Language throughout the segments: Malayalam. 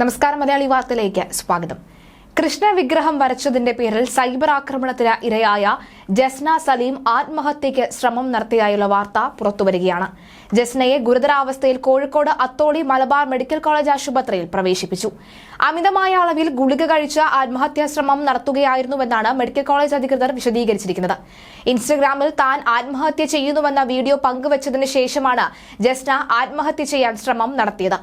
നമസ്കാരം മലയാളി വാർത്തയിലേക്ക് സ്വാഗതം. കൃഷ്ണ വിഗ്രഹം വരച്ചതിന്റെ പേരിൽ സൈബർ ആക്രമണത്തിന് ഇരയായ ജസ്ന സലീം ആത്മഹത്യയ്ക്ക് ശ്രമം നടത്തിയായുള്ള വാർത്ത പുറത്തുവരികയാണ്. ജസ്നയെ ഗുരുതരാവസ്ഥയിൽ കോഴിക്കോട് അത്തോളി മലബാർ മെഡിക്കൽ കോളേജ് ആശുപത്രിയിൽ പ്രവേശിപ്പിച്ചു. അമിതമായ അളവിൽ ഗുളിക കഴിച്ച് ആത്മഹത്യാ ശ്രമം നടത്തുകയായിരുന്നുവെന്നാണ് മെഡിക്കൽ കോളേജ് അധികൃതർ വിശദീകരിച്ചിരിക്കുന്നത്. ഇൻസ്റ്റഗ്രാമിൽ താൻ ആത്മഹത്യ ചെയ്യുന്നുവെന്ന വീഡിയോ പങ്കുവച്ചതിന് ശേഷമാണ് ജസ്ന ആത്മഹത്യ ചെയ്യാൻ ശ്രമം നടത്തിയത്.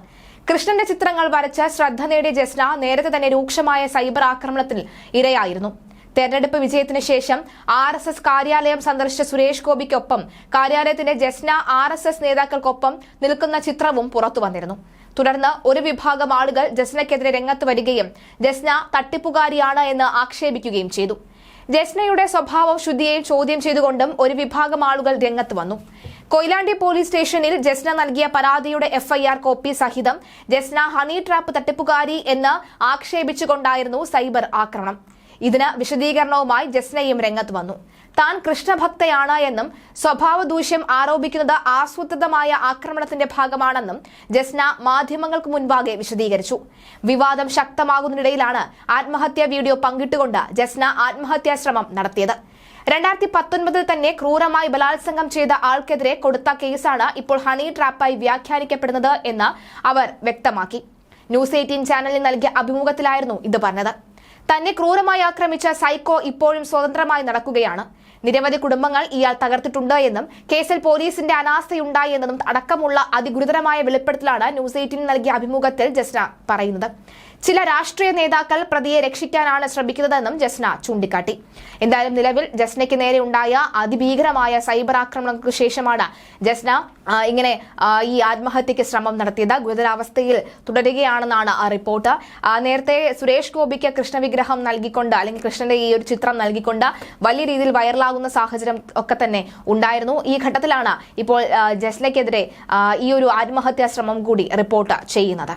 കൃഷ്ണന്റെ ചിത്രങ്ങൾ വരച്ച് ശ്രദ്ധ നേടിയ ജസ്ന നേരത്തെ തന്നെ രൂക്ഷമായ സൈബർ ആക്രമണത്തിൽ ഇരയായിരുന്നു. തെരഞ്ഞെടുപ്പ് വിജയത്തിന് ശേഷം ആർ എസ് എസ് കാര്യാലയം സന്ദർശിച്ച സുരേഷ് ഗോപിക്കൊപ്പം കാര്യാലയത്തിന്റെ ജസ്ന ആർ എസ് എസ് നേതാക്കൾക്കൊപ്പം നിൽക്കുന്ന ചിത്രവും പുറത്തു വന്നിരുന്നു. തുടർന്ന് ഒരു വിഭാഗം ആളുകൾ ജസ്നക്കെതിരെ രംഗത്ത് വരികയും ജസ്ന തട്ടിപ്പുകാരിയാണ് എന്ന് ആക്ഷേപിക്കുകയും ചെയ്തു. ജസ്നയുടെ സ്വഭാവ ശുദ്ധിയെ ചോദ്യം ചെയ്തുകൊണ്ടും ഒരു വിഭാഗം ആളുകൾ രംഗത്ത് വന്നു. കൊയിലാണ്ടി പോലീസ് സ്റ്റേഷനിൽ ജസ്ന നൽകിയ പരാതിയുടെ എഫ്ഐആർ കോപ്പി സഹിതം ജസ്ന ഹണി ട്രാപ്പ് തട്ടിപ്പുകാരി എന്ന് ആക്ഷേപിച്ചുകൊണ്ടായിരുന്നു സൈബർ ആക്രമണം. ഇതിന് വിശദീകരണവുമായി ജസ്നയും രംഗത്ത് വന്നു. താൻ കൃഷ്ണഭക്തയാണ് എന്നും സ്വഭാവ ദൂഷ്യം ആരോപിക്കുന്നത് ആസൂത്രിതമായ ആക്രമണത്തിന്റെ ഭാഗമാണെന്നും ജസ്ന മാധ്യമങ്ങൾക്ക് മുൻപാകെ വിശദീകരിച്ചു. വിവാദം ശക്തമാകുന്നതിനിടയിലാണ് ആത്മഹത്യാ വീഡിയോ പങ്കിട്ടുകൊണ്ട് ജസ്ന ആത്മഹത്യാ ശ്രമം നടത്തിയത്. രണ്ടായിരത്തി പത്തൊൻപതിൽ തന്നെ ക്രൂരമായി ബലാത്സംഗം ചെയ്ത ആൾക്കെതിരെ കൊടുത്ത കേസാണ് ഇപ്പോൾ ഹണി ട്രാപ്പായി വ്യാഖ്യാനിക്കപ്പെടുന്നത് എന്ന് അവർ വ്യക്തമാക്കി. ന്യൂസ് എയ്റ്റീൻ ചാനലിൽ നൽകിയ അഭിമുഖത്തിലായിരുന്നു ഇത് പറഞ്ഞത്. തന്നെ ക്രൂരമായി ആക്രമിച്ച സൈക്കോ ഇപ്പോഴും സ്വതന്ത്രമായി നടക്കുകയാണ്. നിരവധി കുടുംബങ്ങൾ ഇയാൾ തകർത്തിട്ടുണ്ട് എന്നും കേസിൽ പോലീസിന്റെ അനാസ്ഥയുണ്ടായി എന്നതും അടക്കമുള്ള അതിഗുരുതരമായ വെളിപ്പെടുത്തലാണ് ന്യൂസ് എയ്റ്റീൻ നൽകിയ അഭിമുഖത്തിൽ ജസ്ന പറയുന്നത്. ചില രാഷ്ട്രീയ നേതാക്കൾ പ്രതിയെ രക്ഷിക്കാനാണ് ശ്രമിക്കുന്നതെന്നും ജസ്ന ചൂണ്ടിക്കാട്ടി. എന്തായാലും നിലവിൽ ജസ്നയ്ക്ക് നേരെ ഉണ്ടായ അതിഭീകരമായ സൈബർ ആക്രമണങ്ങൾക്ക് ശേഷമാണ് ജസ്ന ഇങ്ങനെ ഈ ആത്മഹത്യക്ക് ശ്രമം നടത്തിയത്. ഗുരുതരാവസ്ഥയിൽ തുടരുകയാണെന്നാണ് റിപ്പോർട്ട്. നേരത്തെ സുരേഷ് ഗോപിക്ക് കൃഷ്ണവിഗ്രഹം നൽകിക്കൊണ്ട് അല്ലെങ്കിൽ കൃഷ്ണന്റെ ഈ ഒരു ചിത്രം നൽകിക്കൊണ്ട് വലിയ രീതിയിൽ വൈറലാകുന്ന സാഹചര്യം ഒക്കെ തന്നെ ഉണ്ടായിരുന്നു. ഈ ഘട്ടത്തിലാണ് ഇപ്പോൾ ജസ്നയ്ക്കെതിരെ ഈ ഒരു ആത്മഹത്യാ ശ്രമം കൂടി റിപ്പോർട്ട് ചെയ്യുന്നത്.